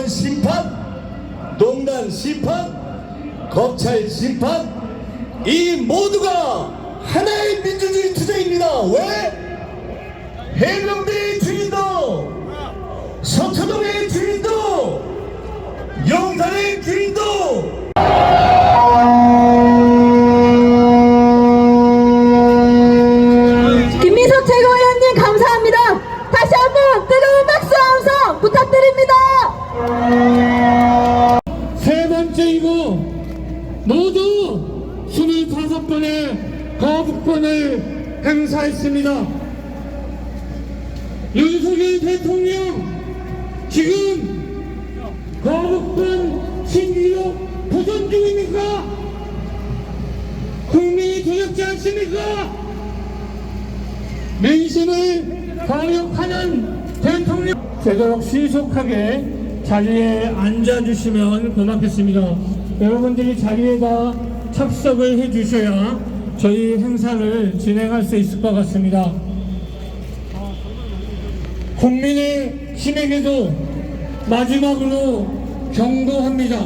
정권 심판 농단 심판 검찰 심판 이 모두가 하나의 민주주의 투쟁입니다 왜? 해병대의 주인도 서초동의 주인도 용산의 주인도 행사했습니다. 윤석열 대통령 지금 거부권 신기록 보존 중입니까? 국민이 두렵지 않습니까? 민심을 거역하는 대통령 되도록 신속하게 자리에 앉아주시면 고맙겠습니다. 여러분들이 자리에다 착석을 해주셔야 저희 행사를 진행할 수 있을 것 같습니다. 국민의 힘에게도 마지막으로 경고합니다.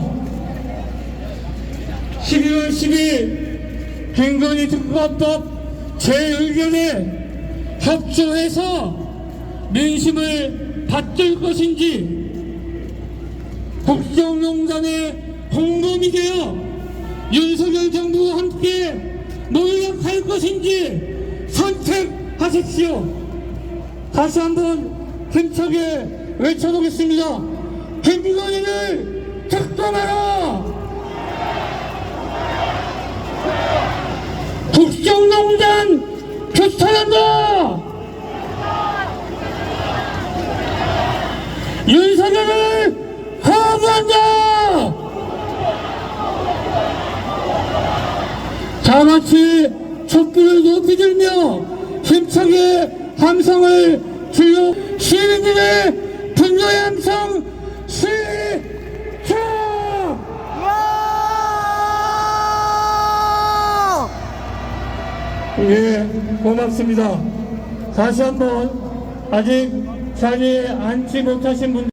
12월 10일 김건희 특검법 제 의견에 협조해서 민심을 받들 것인지 국정농단의 공범이 되어 윤석열 정부와 함께 몰락할 것인지 선택하십시오. 다시 한번 힘차게 외쳐보겠습니다. 김건희를 특검하라! 국정농단 규탄한다! 윤석열을 다 같이 촛불을 높이 들며 힘차게 함성을 질러 시민들의 분노의 함성 시작! 예, 고맙습니다. 다시 한번 아직 자리에 앉지 못하신 분들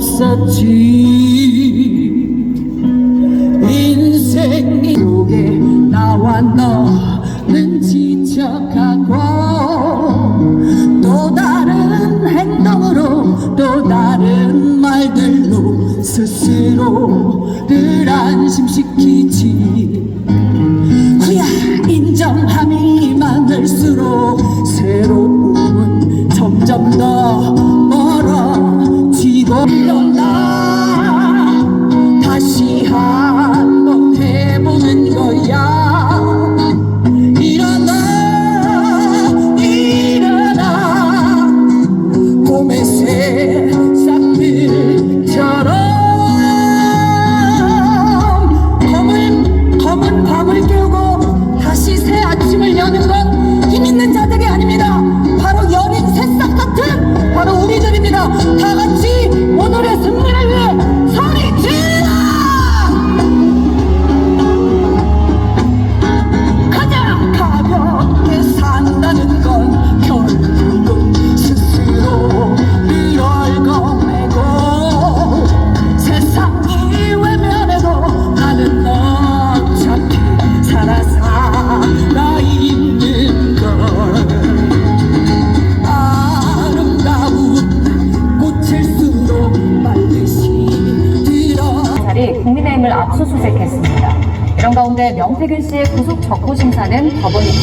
소용 사는 시작했습니다.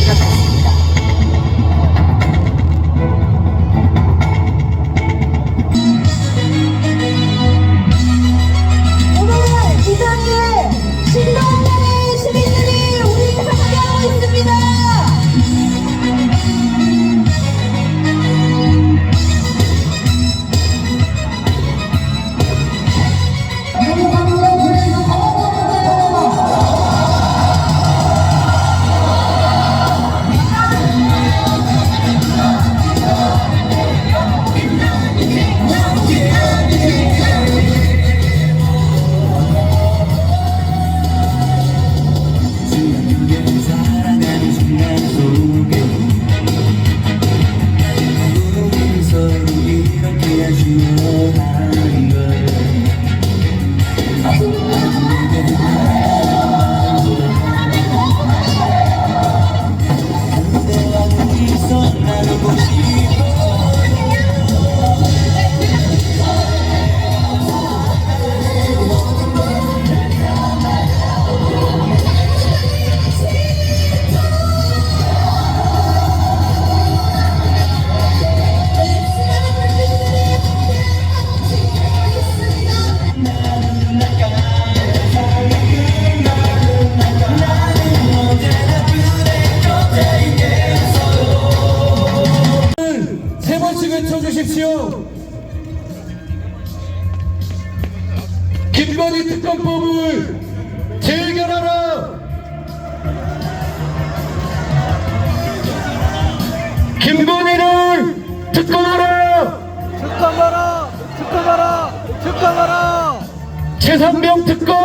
최상병 특검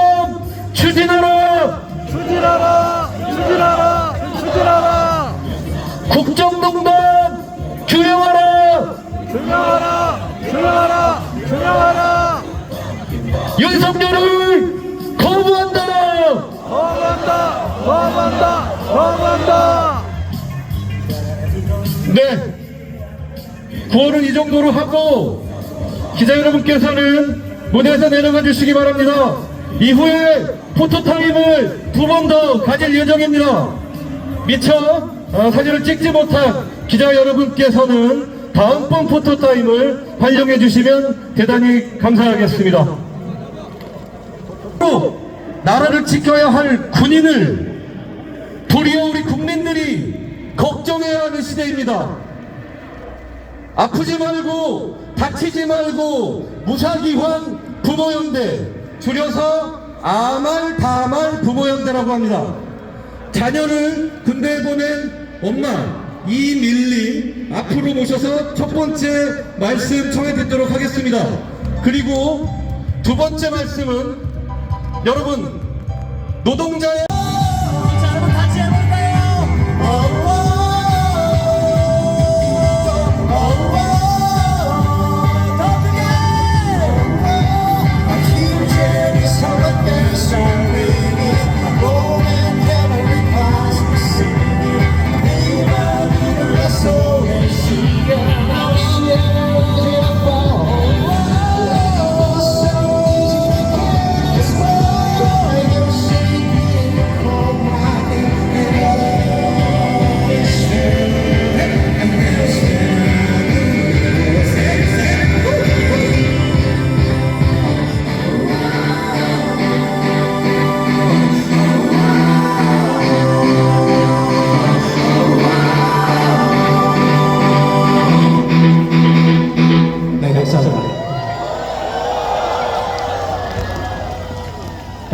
추진하라. 추진하라! 추진하라! 추진하라! 국정농단 규명하라. 규명하라! 규명하라! 규명하라! 윤석열을 거부한다. 거부한다! 거부한다! 거부한다! 네. 구호는 이 정도로 하고 기자 여러분께서는 무대에서 내려가 주시기 바랍니다. 이후에 포토타임을 두 번 더 가질 예정입니다. 미처 어, 사진을 찍지 못한 기자 여러분께서는 다음번 포토타임을 활용해 주시면 대단히 감사하겠습니다. 또 나라를 지켜야 할 군인을 도리어 우리 국민들이 걱정해야 하는 시대입니다. 아프지 말고 다치지 말고 무사기환 부모연대 줄여서 아말 다말 부모연대라고 합니다. 자녀를 군대에 보낸 엄마 이밀림 앞으로 모셔서 첫 번째 말씀 청해 듣도록 하겠습니다. 그리고 두 번째 말씀은 여러분 노동자의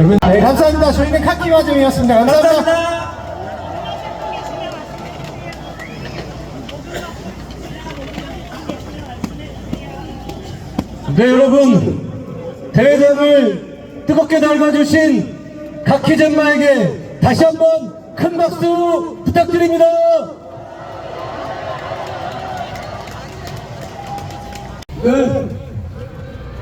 여러분, 네, 감사합니다. 저희는 카키 과정이었습니다. 감사합니다. 네 여러분 대회장을 뜨겁게 달궈주신 각희젠마에게 다시 한번 큰 박수 부탁드립니다. 네,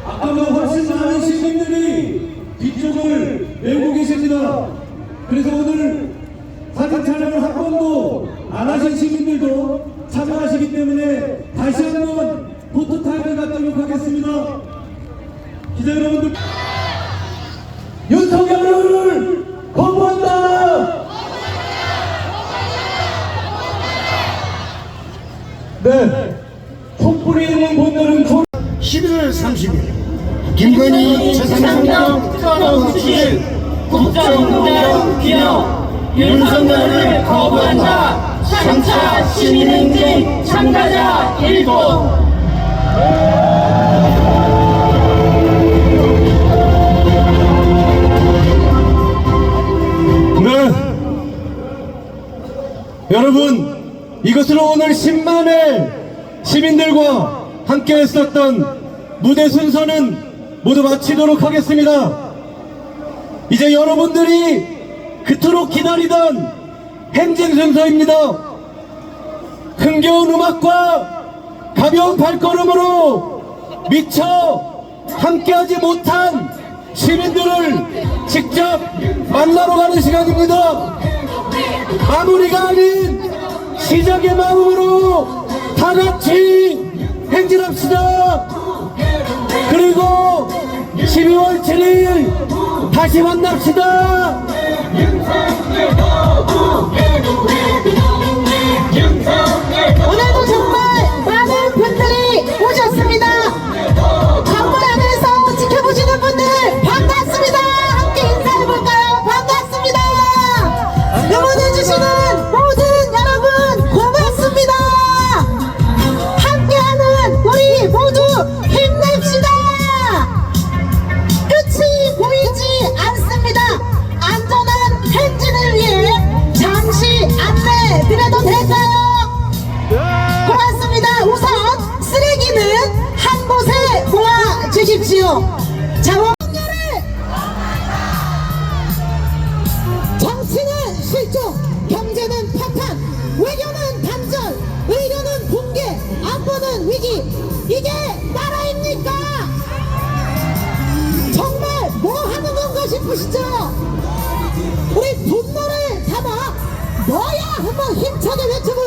아까보다 훨씬 많은 시민들이 뒤쪽을 메고 계십니다. 그래서 오늘 사진 촬영을 한 번도 안 하신 시민들도 참여하시기 때문에 다시 한번 포토타임을 갖도록 하겠습니다. 기자 여러분들 윤석열을 거부한다. 네, 촛불이 있는 분들은 촛 11월 30일 김건희 최상병 특검 추진 국정농단 기념 윤석열을 거부한다 3차 시민행진 참가자 일곱 네. 여러분, 이것으로 오늘 10만의 시민들과 함께 했었던 무대 순서는 모두 마치도록 하겠습니다. 이제 여러분들이 그토록 기다리던 행진 순서입니다. 흥겨운 음악과 가벼운 발걸음으로 미처 함께하지 못한 시민들을 직접 만나러 가는 시간입니다. 마무리가 아닌 시작의 마음으로 다 같이 행진합시다. 그리고 12월 7일 다시 만납시다. Take it into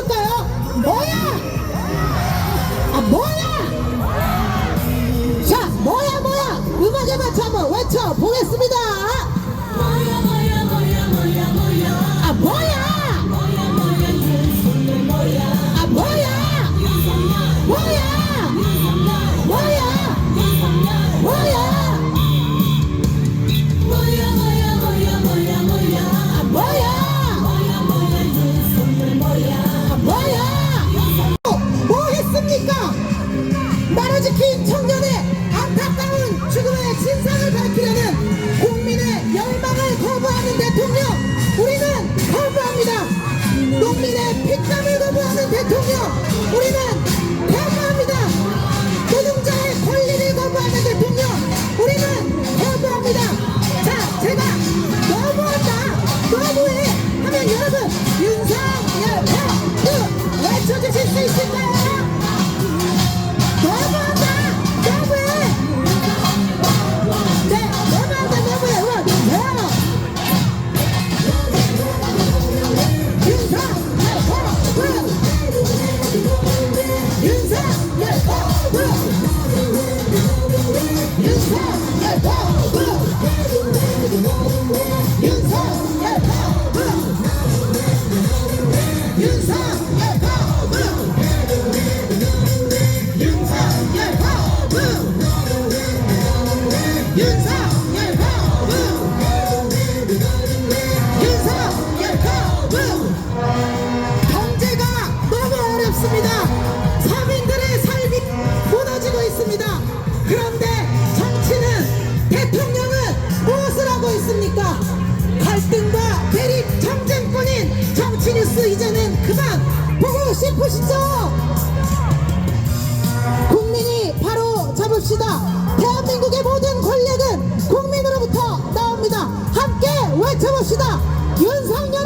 등과 대립 정쟁뿐인 정치 뉴스 이제는 그만 보고 싶으시죠? 국민이 바로 잡읍시다. 대한민국의 모든 권력은 국민으로부터 나옵니다. 함께 외쳐봅시다. 윤석열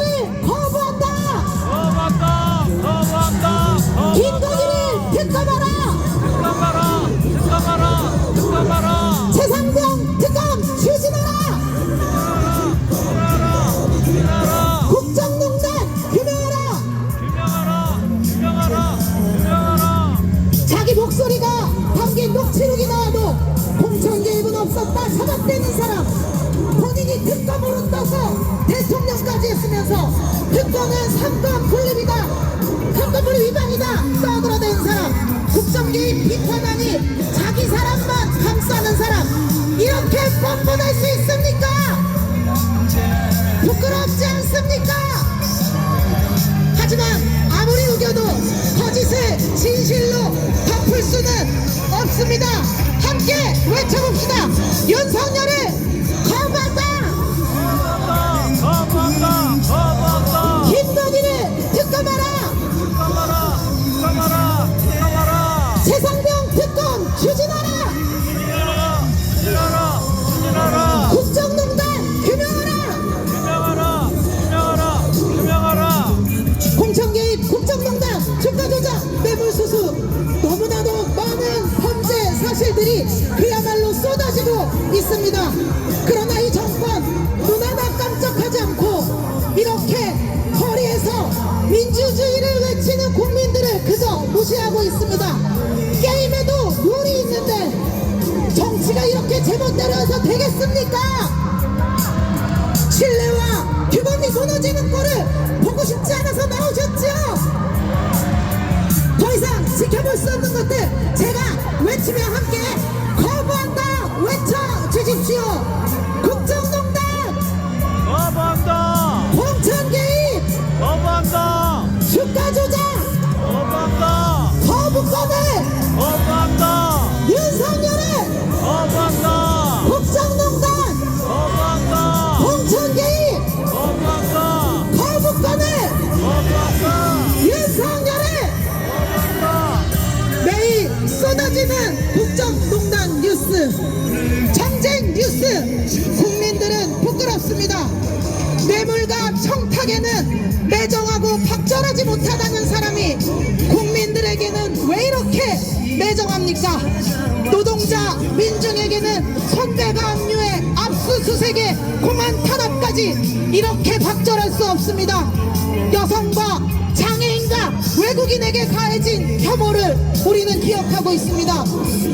下がって2皿 못하다는 사람이 국민들에게는 왜 이렇게 매정합니까? 노동자 민중에게는 선배가 압류해 압수수색에 공안 탄압까지 이렇게 박절할 수 없습니다. 여성과 장애인과 외국인에게 가해진 혐오를 우리는 기억하고 있습니다.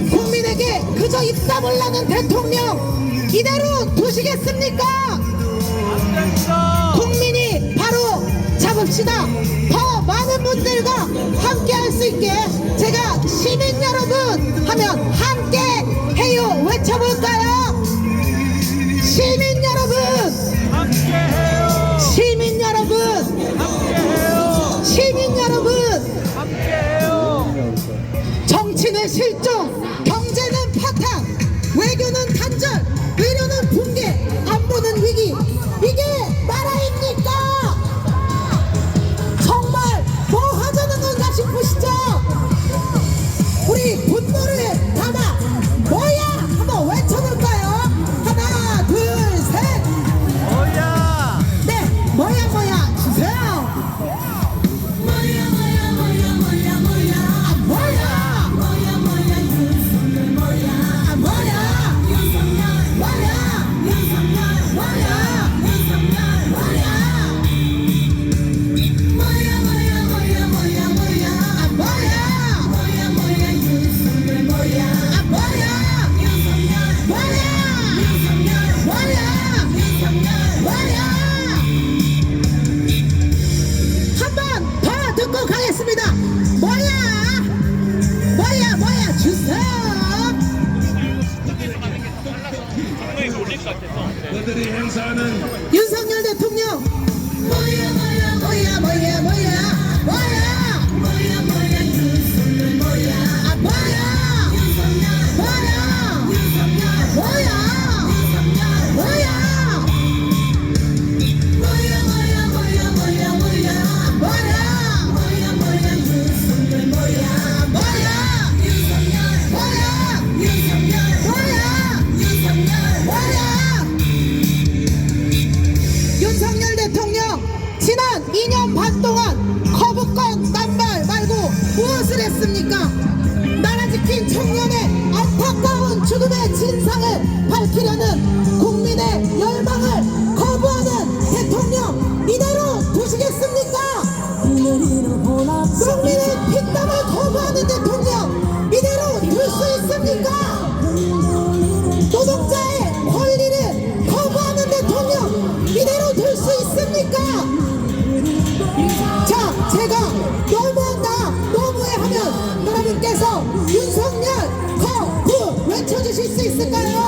국민에게 그저 나는 대통령 이대로 두시겠습니까? 잡읍시다. 더 많은 분들과 함께 할 수 있게 제가 시민 여러분 하면 함께 해요 외쳐볼까요? 시민 여러분, 함께 해요. 시민 여러분, 함께 해요. 시민 여러분. 함께 해요. 정치는 실종, 경제는 파탄, 외교 Mr. Daniel.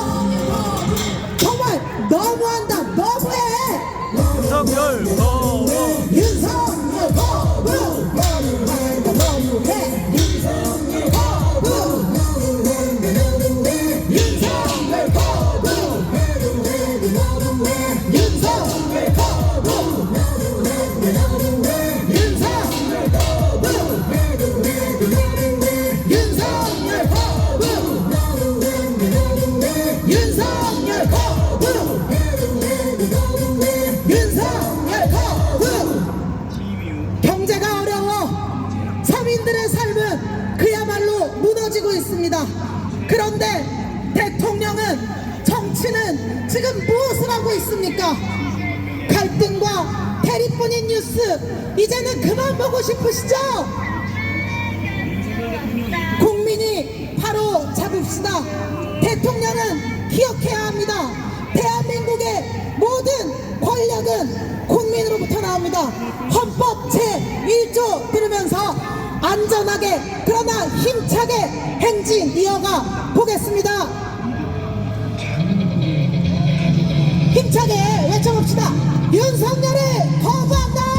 있습니다. 그런데 대통령은 정치는 지금 무엇을 하고 있습니까? 갈등과 대립뿐인 뉴스 이제는 그만 보고 싶으시죠? 국민이 바로 잡읍시다. 대통령은 기억해야 합니다. 대한민국의 모든 권력은 국민으로부터 나옵니다. 헌법 제1조 들으면서 안전하게 그러나 힘차게 행진 이어가 보겠습니다. 힘차게 외쳐봅시다. 윤석열을 거부한다!